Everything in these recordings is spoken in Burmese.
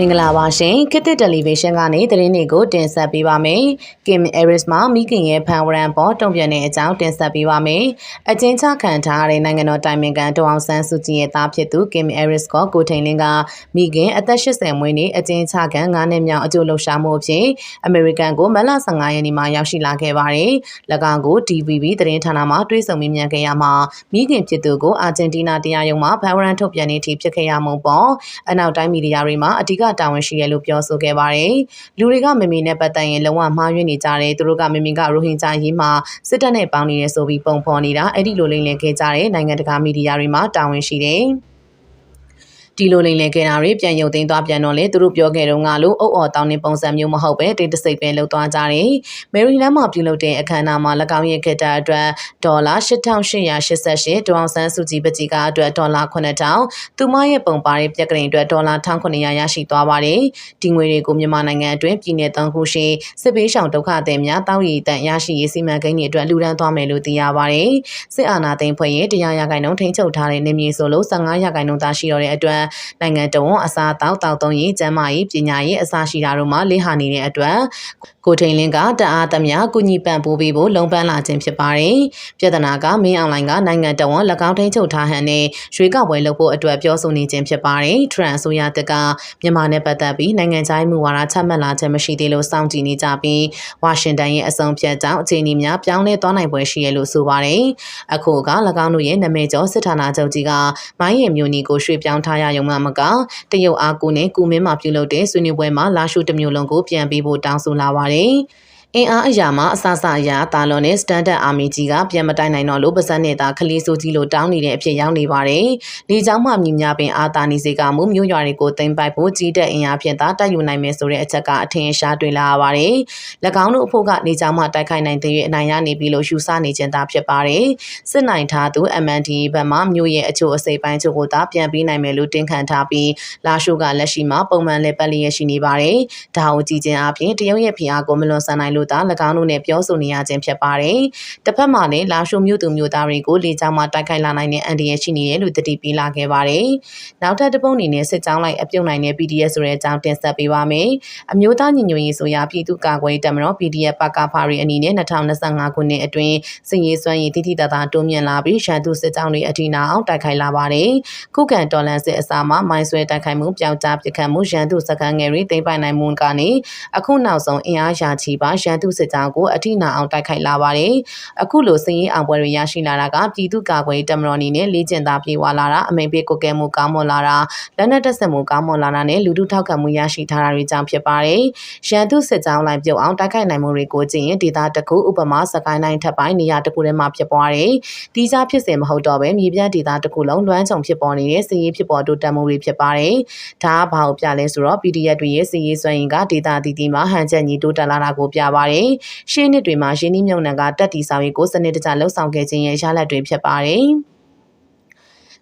မင်္ဂလာပါရှင်ခေတ်သစ်တယ်လီဗီရှင်းကနေသတင်းတွေကိုတင်ဆက်ပေးပါမယ်။ Kim Aris မှာမိခင်ရဲ့ဖန်ဝရန်ပေါ်တုံ့ပြန်တဲ့အကြောင်းတင်ဆက်ပေးပါမယ်။အချင်းချခံထားရတဲ့နိုင်ငံတော်တိုင်ပင်ခံဒေါအောင်ဆန်းစုကြည်ရဲ့သားဖြစ်သူ Kim Aris ကကိုထိန်လင်းကမိခင်အသက်80မွေးနေ့အချင်းချခံ9နှစ်မြောက်အကျိုးလှရှာမှုအဖြစ်အမေရိကန်ကိုမလ15ရက်နေ့မှာရောက်ရှိလာခဲ့ပါတယ်။၎င်းကို DVB သတင်းဌာနမှတွေ့ဆုံမေးမြန်းခဲ့ရမှာမိခင်ဖြစ်သူကိုအာဂျင်တီးနာတရားရုံးမှာဖန်ဝရန်ထုတ်ပြန်နေထိဖြစ်ခဲ့ရမှုပေါ့အနောက်တိုင်းမီဒီယာတွေမှာအဓိကတာဝန်ရှိတယ်လို့ပြောဆိုခဲ့ပါတယ်။လူတွေကမမီနဲ့ပတ်သက်ရင်လုံးဝမှားယွင်းနေကြတယ်သူတို့ကမမီကရိုဟင်ဂျာရေးမှာစစ်တပ်နဲ့ပေါင်းနေတယ်ဆိုပြီးပုံဖော်နေတာအဲ့ဒီလိုလိမ့်လည်ခဲ့ကြတဲ့နိုင်ငံတကာမီဒီယာတွေမှာတာဝန်ရှိတယ်။ ဒီလိုလိမ့်လည်ခဲ့တာတွေပြန်ရုပ်သိမ်းသွားပြန်တော့လေသူတို့ပြောခဲ့တော့ငါလို့အုပ်အော်တောင်းနေပုံစံမျိုးမဟုတ်ပဲတိတ်တဆိတ်ပဲလှုပ်သွားကြတယ်။မယ်ရီလန်းမှာပြုလုပ်တဲ့အခမ်းအနားမှာ၎င်းရဲ့ခေတ္တအတွက်ဒေါ်လာ8888ဒေါ်အောင်ဆန်းစုကြည်ပကြီးကအတွက်ဒေါ်လာ9000သူမရဲ့ပုံပါတဲ့ပြက်ကလေးအတွက်ဒေါ်လာ1900ရရှိသွားပါတယ်။ဒီငွေတွေကိုမြန်မာနိုင်ငံအတွင်းပြည်내သုံးခုရှိစစ်ပေးရှောင်ဒုက္ခသည်များတောက်ရည်တန်ရရှိရေးစီမံကိန်းတွေအတွက်လူဒန်းသွားမယ်လို့သိရပါတယ်။စစ်အာဏာသိမ်းဖွဲ့ရဲ့တရားရဂိုင်နှုန်းထိန်းချုပ်ထားတဲ့နေမြေဆိုလို့15ရာခိုင်နှုန်းသာရှိတော့တဲ့အတွက်နိုင်ငံတော်အစားအသောက်တောက်သုံးရေးကျန်းမာရေးပညာရေးအစရှိတာတို့မှာလေ့ဟာနေတဲ့အတွက်ကိုထိန်လင်းကတအားသမျှကုညီပံ့ပိုးပေးဖို့လုံပန်းလာခြင်းဖြစ်ပါတယ်။ပြည်ထနာကမင်းအွန်လိုင်းကနိုင်ငံတော်ဝန်၎င်းထိန်ချုပ်ထားဟန်နဲ့ရွေးကောက်ပွဲလုပ်ဖို့အတွက်ပြောဆိုနေခြင်းဖြစ်ပါတယ်။ Trump အစိုးရတက်ကမြန်မာနဲ့ပတ်သက်ပြီးနိုင်ငံခြားမှုဝါဒချမှတ်လာခြင်းမရှိသေးလို့စောင့်ကြည့်နေကြပြီးဝါရှင်တန်ရဲ့အဆုံးဖြတ်ကြောင့်အခြေအနေများပြောင်းလဲသွားနိုင်ပွဲရှိရလို့ဆိုပါတယ်။အခုက၎င်းတို့ရဲ့နာမည်ကျော်စစ်ဌာနချုပ်ကြီးကမိုင်းရမျိုးနီကိုရွှေ့ပြောင်းထားရရုံမှမကတရုတ်အားကိုနဲ့ကုမင်းမှာပြုလုပ်တဲ့ဆွေးနွေးပွဲမှာလာရှုတစ်မျိုးလုံးကိုပြန်ပေးဖို့တောင်းဆိုလာပါတယ်။ အင်အားအရာမှာအဆအဆအရာတာလွန်နဲ့စတန်ဒတ်အာမီကြီးကပြန်မတိုင်နိုင်တော့လို့ပါဇက်နဲ့သာခလီဆိုကြီးလိုတောင်းနေတဲ့အဖြစ်ရောက်နေပါတယ်။လေကြောင်းမှမြများပင်အာတာနေစေကမှုမျိုးရွာတွေကိုတင်ပိုက်ဖို့ကြီးတဲ့အင်အားဖြင့်သာတိုက်ယူနိုင်မယ်ဆိုတဲ့အချက်ကအထင်ရှားတွေ့လာရပါတယ်။၎င်းတို့အဖို့ကနေကြောင်မှတိုက်ခိုက်နိုင်တဲ့အနိုင်ရနေပြီလို့ယူဆနေခြင်းသာဖြစ်ပါတယ်။စစ်နိုင်ထားသူ MND ဘက်မှမြို့ရဲ့အချို့အစိပ်ပိုင်းချို့ကိုသာပြန်ပြီးနိုင်မယ်လို့တင်ခံထားပြီးလာရှိုးကလက်ရှိမှာပုံမှန်လဲပတ်လျက်ရှိနေပါတယ်။ဒါကိုကြည့်ခြင်းအပြင်တရုတ်ရဲ့ဖိအားကိုမလွန်ဆန်နိုင်လို့သာ၎င်းတို့နဲ့ပြောဆိုနေရခြင်းဖြစ်ပါတယ်။တစ်ဖက်မှာလည်းလာရှိုမြို့သူမြို့သားတွေကိုလေကြောင်းမှတိုက်ခိုက်လာနိုင်တဲ့အန်ဒီရရှိနေတယ်လို့တတိပေးလာခဲ့ပါတယ်။နောက်ထပ်တစ်ပုံအနေနဲ့စစ်ကြောင်းလိုက်အပြုံနိုင်တဲ့ PDF ဆိုတဲ့အကြောင်းတင်ဆက်ပေးပါမယ်။အမျိုးသားညီညွတ်ရေးဆိုရာပြည်သူ့ကာကွယ်တပ်မတော် PDF ပကဖာရီအနေနဲ့2025ခုနှစ်အတွင်းစစ်ရေးစွမ်းရည်တိတိတသာတိုးမြင့်လာပြီးရှမ်းသူစစ်ကြောင်းတွေအထိနာအောင်တိုက်ခိုက်လာပါတယ်။ခုခံတော်လှန်စစ်အစားမှာမိုင်းဆွဲတိုက်ခိုက်မှုပျောက်ကြားပစ်ခတ်မှုရန်သူစခန်းငယ်တွေသိမ်းပိုက်နိုင်မှုကနေအခုနောက်ဆုံးအင်အားရာချီပါရန်သူစစ်ကြောင်းကိုအထိနာအောင်တိုက်ခိုက်လာပါတယ်။အခုလိုစည်ရင်အောင်ပွဲတွေရရှိလာတာကပြည်သူ့ကာကွယ်တပ်မတော်အနေနဲ့လေ့ကျင့်သားပြေဝလာတာအမိန်ပေးကိုကဲမှုကောင်းမွန်လာတာလက်နက်တပ်ဆင်မှုကောင်းမွန်လာတာနဲ့လူထုထောက်ခံမှုရရှိထားတာတွေကြောင့်ဖြစ်ပါတယ်။ရန်သူစစ်ကြောင်းလိုက်ပြုတ်အောင်တိုက်ခိုက်နိုင်မှုတွေကိုကြည့်ရင်ဒေသတစ်ခုဥပမာစကိုင်းတိုင်းထပ်ပိုင်းနေရာတစ်ခုထဲမှာဖြစ်ပွားတယ်။ဒီစားဖြစ်စဉ်မဟုတ်တော့ပဲမြေပြန့်ဒေသတစ်ခုလုံးလွှမ်းခြုံဖြစ်ပေါ်နေတဲ့စည်ရေးဖြစ်ပေါ်တိုးတက်မှုတွေဖြစ်ပါတယ်။ဒါကဘာကိုပြလဲဆိုတော့ PDF တွေရဲ့စည်ရေးစွမ်းရည်ကဒေသအသီးသီးမှာဟန်ချက်ညီတိုးတက်လာတာကိုပြပါတယ်။ရှင်းနှစ်တွေမှာရင်းနှီးမြှုပ်နှံကတက်တီဆောင်ရေးကိုစနစ်တကျလှုပ်ဆောင်ခဲ့ခြင်းရဲ့ရလဒ်တွေဖြစ်ပါတယ်။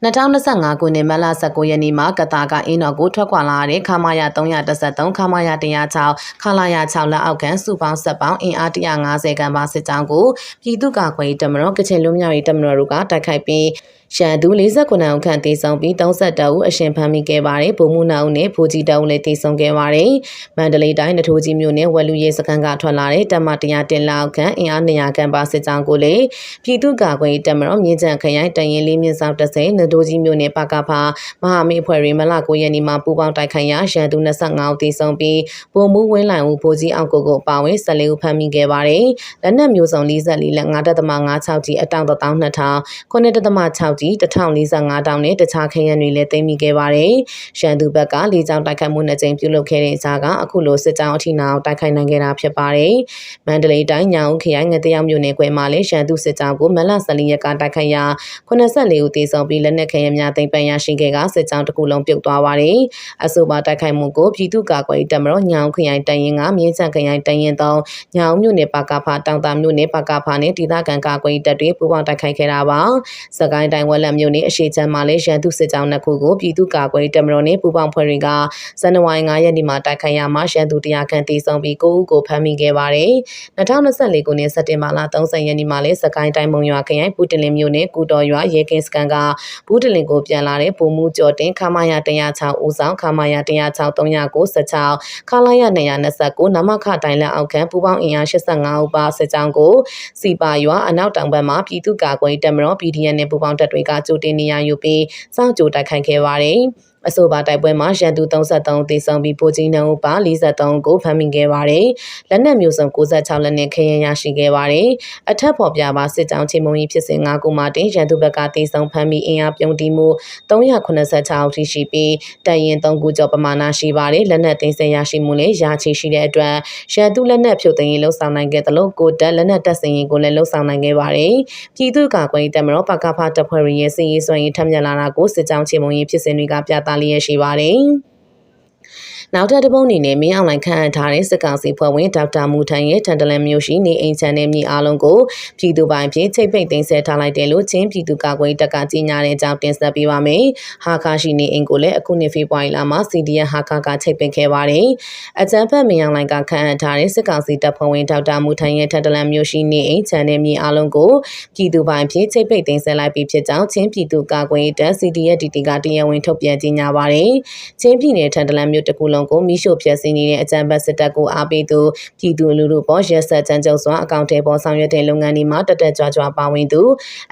2025ခုနှစ်မတ်လ19ရက်နေ့မှာကတာကအင်းတော်ကိုထွက်ခွာလာတဲ့ခမာယာ313ခမာယာ106ခလာယာ6လက်အောက်ခံစုပေါင်းဆက်ပေါင်းအင်အား150ခန်းပါစစ်ကြောင်းကိုပြည်သူ့ကာကွယ်ရေးတမတော်ကချင်လူမျိုးရေးတမတော်တို့ကတိုက်ခိုက်ပြီးရန်သူ49အောင်ခန့်တေဆုံးပြီး32ဦးအရှင်ဖမ်းမိခဲ့ပါတယ်။ဗိုလ်မှူးနာဦးနဲ့ဗိုလ်ကြီးတောင်းလည်းတေဆုံးခဲ့ပါတယ်။မန္တလေးတိုင်းနထိုးကြီးမြို့နယ်ဝက်လူရဲစခန်းကထွက်လာတဲ့တမ100တင်လောက်ခန့်အင်အား200ခန့်ပါစစ်ကြောင်းကိုလည်းပြည်သူ့ကာကွယ်တပ်မတော်မြင်းချံခရိုင်တရင်လေးမြင့်ဆောင်30နထိုးကြီးမြို့နယ်ပကဖာမဟာမိအဖွဲ့တွေမလ9ရက်နေ့မှာပူးပေါင်းတိုက်ခိုက်ရာရန်သူ25ဦးတေဆုံးပြီးဗိုလ်မှူးဝင်းလိုင်ဦးဗိုလ်ကြီးအောင်ကိုကိုပါဝင်14ဦးဖမ်းမိခဲ့ပါတယ်။လက်နက်မျိုးစုံ44လက်9.56ကြီးအတောင်12000 9.6ကြီး1045တောင်နဲ့တခြားခရမ်းတွေလည်းသိမ်းမိခဲ့ပါတယ်။ရန်သူဘက်ကလေကြောင်းတိုက်ခိုက်မှုနှစ်ကြိမ်ပြုလုပ်ခဲ့တဲ့ကြားကအခုလိုစစ်ကြောင်းအထိနာအောင်တိုက်ခိုက်နိုင်ခဲ့တာဖြစ်ပါတယ်။မန္တလေးတိုင်းညောင်ခရိုင်ငတရောင်မြို့နယ်ခွဲမှာလည်းရန်သူစစ်ကြောင်းကိုမလ14ရက်ကတိုက်ခိုက်ရာ84ဦးသေဆုံးပြီးလက်နက်ခရမ်းများသိမ်းပိုင်ရရှိခဲ့ကစစ်ကြောင်းတစ်ခုလုံးပြုတ်သွားပါတယ်။အဆိုပါတိုက်ခိုက်မှုကိုပြည်သူ့ကာကွယ်တပ်မတော်ညောင်ခရိုင်တရင်ကမြင်းချံခရိုင်တရင်သုံးညောင်မြို့နယ်ပါကဖာတောင်တာမြို့နယ်ပါကဖာနဲ့ဒေသခံကာကွယ်တပ်တွေပူးပေါင်းတိုက်ခိုက်ခဲ့တာပါ။စကိုင်းတိုင်းဝက်လက်မြို့နယ်အရှိချမ်းမှာလည်းရန်သူစစ်ကြောင်းနှစ်ခုကိုပြည်သူ့ကာကွယ်တပ်မတော်နဲ့ပူးပေါင်းဖွဲ့တွေကဇန်နဝါရီ9ရက်နေ့မှာတိုက်ခိုက်ရမှာရန်သူတရားခံတေဆုံးပြီး9ဦးကိုဖမ်းမိခဲ့ပါတယ်။2024ခုနှစ်စက်တင်ဘာလ30ရက်နေ့မှာလည်းစကိုင်းတိုင်းမုံရွာခရိုင်ပူတင်လင်းမြို့နယ်ကူတော်ရွာရဲကင်းစကန်ကဘူးတလင်ကိုပြန်လာတဲ့ပုံမှုကျော်တင်ခမာယာ106ဦးဆောင်ခမာယာ106 396ခလာယာ229နမခတိုင်လန်အောက်ခံပူပေါင်းအင်အား85ဦးပါစစ်ကြောင်းကိုစီပါရွာအနောက်တောင်ဘက်မှာပြည်သူ့ကာကွယ်တပ်မတော် PDF နဲ့ပူးပေါင်းတပ်တွေကကြိုတင်နေရာယူပြီးစောင့်ကြိုတိုက်ခိုက်ခဲ့ပါတယ်။ အဆိုပါတိုက်ပွဲမှာရန်သူ33ဦးသေဆုံးပြီးပိုကြီးနှုန်းပါ43ကိုဖမ်းမိခဲ့ပါတယ်။လက်နက်မျိုးစုံ96လက်နဲ့ခရင်ရရှိခဲ့ပါတယ်။အထက်ဖော်ပြပါစစ်ကြောင်းချင်းမုံကြီးဖြစ်စဉ်9ခုမှတင်ရန်သူဘက်ကသေဆုံးဖမ်းမိအင်အားပြုံးတီမှု386ဦးထိရှိပြီးတပ်ရင်3ခုကျော်ပမာဏရှိပါတယ်။လက်နက်သိမ်းဆည်းရရှိမှုလည်းရာချီရှိတဲ့အတွက်ရန်သူလက်နက်ဖြုတ်သိမ်းရေးလှုံ့ဆော်နိုင်ခဲ့သလိုကိုတက်လက်နက်တပ်စင်ရင်ကိုလည်းလှုံ့ဆော်နိုင်ခဲ့ပါတယ်။ပြည်သူ့ကာကွယ်ရေးတပ်မတော်ပကဖတပ်ဖွဲ့ရဲ့စီရေးစွမ်းရည်ထပ်မြက်လာတာကိုစစ်ကြောင်းချင်းမုံကြီးဖြစ်စဉ်တွေကပြသလျက်ရှိပါတယ်။ နောက်ထပ်တစ်ပုတ်အနေနဲ့မင်းအောင်လှိုင်ခန့်အပ်ထားတဲ့စစ်ကောင်စီဖွဲ့ဝင်ဒေါက်တာမူထန်ရဲ့ထန်တလန်မျိုးရှိနေအိမ်ချန်တဲ့မြေအားလုံးကိုပြည်သူပိုင်ဖြင့်ချိတ်ပိတ်သိမ်းဆည်းထားလိုက်တယ်လို့ချင်းပြည်သူ့ကာကွယ်တပ်ကကြေညာတဲ့အကြောင်းတင်ဆက်ပေးပါမယ်။ဟာခါရှိနေအိမ်ကိုလည်းအခုနှစ်ဖေဖော်ဝါရီလမှာ CDN ဟာခါကချိတ်ပိတ်ခဲ့ပါတယ်။အကြမ်းဖက်မင်းအောင်လှိုင်ကခန့်အပ်ထားတဲ့စစ်ကောင်စီတပ်ဖွဲ့ဝင်ဒေါက်တာမူထန်ရဲ့ထန်တလန်မျိုးရှိနေအိမ်ချန်တဲ့မြေအားလုံးကိုပြည်သူပိုင်ဖြင့်ချိတ်ပိတ်သိမ်းဆည်းလိုက်ပြီးဖြစ်ကြောင်းချင်းပြည်သူ့ကာကွယ်တပ် CDN တီတီကတရားဝင်ထုတ်ပြန်ကြေညာပါတယ်။ချင်းပြည်နယ်ထန်တလန်မျိုးတစ်ခုလုံးကိုမိရှို့ဖျက်ဆီးနေတဲ့အကြမ်းဖက်စစ်တပ်ကိုအားပေးသူပြည်သူလူထုပေါ်ရက်ဆက်ကြမ်းကြုတ်စွာအကောင့်ထဲပေါ်ဆောင်ရွက်တဲ့လုပ်ငန်းတွေမှာတက်တက်ကြွကြွပါဝင်သူ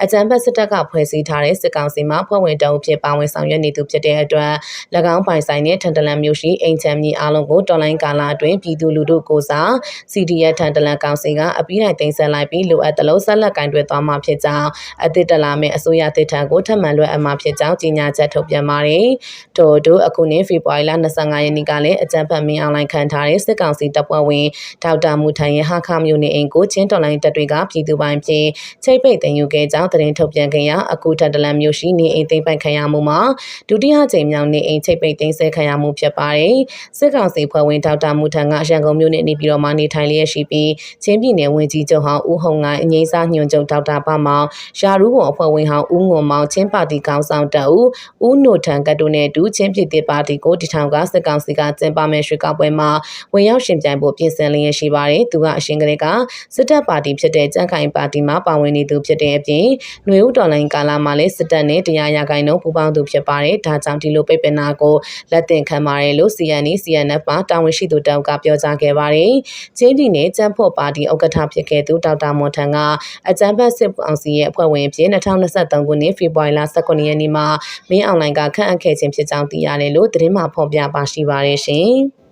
အကြမ်းဖက်စစ်တပ်ကဖွဲ့စည်းထားတဲ့စစ်ကောင်စီမှဖွဲ့ဝင်တအုပ်ဖြစ်ပါဝင်ဆောင်ရွက်နေသူဖြစ်တဲ့အတွက်၎င်းပိုင်ဆိုင်တဲ့ထန်တလန်မျိုးရှိအိမ်ချမ်းမြေအားလုံးကိုတော်လိုင်းကာလအတွင်းပြည်သူလူထုကိုစား CDF ထန်တလန်ကောင်စီကအပြီးတိုင်တင်ဆက်လိုက်ပြီးလိုအပ်သလိုဆက်လက်ကင်တွယ်သွားမှာဖြစ်ကြောင်းအသစ်တလာမဲ့အစိုးရတစ်ထံကိုထပ်မံလွှဲအပ်မှာဖြစ်ကြောင်းကြေညာချက်ထုတ်ပြန်ပါတယ်။ထို့တို့အခုနှစ်ဖေဖော်ဝါရီလ25ရက်နေ့ကလည်းအကြမ်းဖက်မင်းအောင်လိုင်းခံထားတဲ့စစ်ကောင်စီတပ်ဖွဲ့ဝင်ဒေါက်တာမူထိုင်ရဲ့ဟာခမျိုးနေအိမ်ကိုချင်းတော်လိုင်းတပ်တွေကပြည်သူပိုင်းဖြင့်ချိတ်ပိတ်တင်ယူခဲ့ကြောင်းသတင်းထုတ်ပြန်ခဲ့ရာအခုထပ်တလန်မျိုးရှိနေအိမ်သိမ်းပိုက်ခံရမှုမှာဒုတိယကြိမ်မြောက်နေအိမ်ချိတ်ပိတ်သိမ်းဆဲခံရမှုဖြစ်ပါတယ်စစ်ကောင်စီဖွဲ့ဝင်ဒေါက်တာမူထန်ကရန်ကုန်မြို့နယ်နေပြည်တော်မှာနေထိုင်လျက်ရှိပြီးချင်းပြည်နယ်ဝန်ကြီးချုပ်ဟောင်းဦးဟုံငိုင်းအငိမ့်စားညွှန်ချုပ်ဒေါက်တာပမောင်ရာရူးဘော်အဖွဲ့ဝင်ဟောင်းဦးငွန်မောင်ချင်းပါတီကောင်ဆောင်တပ်ဦးဦးနိုထန်ကတ်တို့နဲ့အတူချင်းပြည်တီပါတီကိုတည်ထောင်ကစစ်ကောင်စီကကျင်းပမဲ့ရွှေကောက်ပွဲမှာဝင်ရောက်ရှင်ပြိုင်ဖို့ပြင်ဆင်လျက်ရှိပါတယ်။သူကအရှင်ကလေးကစစ်တပ်ပါတီဖြစ်တဲ့ကြံ့ခိုင်ပါတီမှာပါဝင်နေသူဖြစ်တဲ့အပြင်ຫນွေဦးတော်လိုင်းကာလာမှာလည်းစစ်တပ်နဲ့တရားရဂိုင်းတို့ပူးပေါင်းသူဖြစ်ပါတယ်။ဒါကြောင့်ဒီလိုပိတ်ပင်တာကိုလက်သင့်ခံပါတယ်လို့ CNE CNF မှာတာဝန်ရှိသူတောက်ကပြောကြားခဲ့ပါတယ်။ချင်းပြည်နယ်ကျန်းဖော့ပါတီဥက္ကဋ္ဌဖြစ်ခဲ့သူဒေါက်တာမွန်ထန်ကအကြံဖက်စစ်အောင်စီရဲ့အဖွဲ့ဝင်ဖြစ်2023ခုနှစ်ဖေဖော်ဝါရီလ18ရက်နေ့မှာမင်းအွန်လိုင်းကခန့်အပ်ခဲ့ခြင်းဖြစ်ကြောင်းသိရတယ်လို့သတင်းမှဖော်ပြပါရှိပါတယ်ရှင်။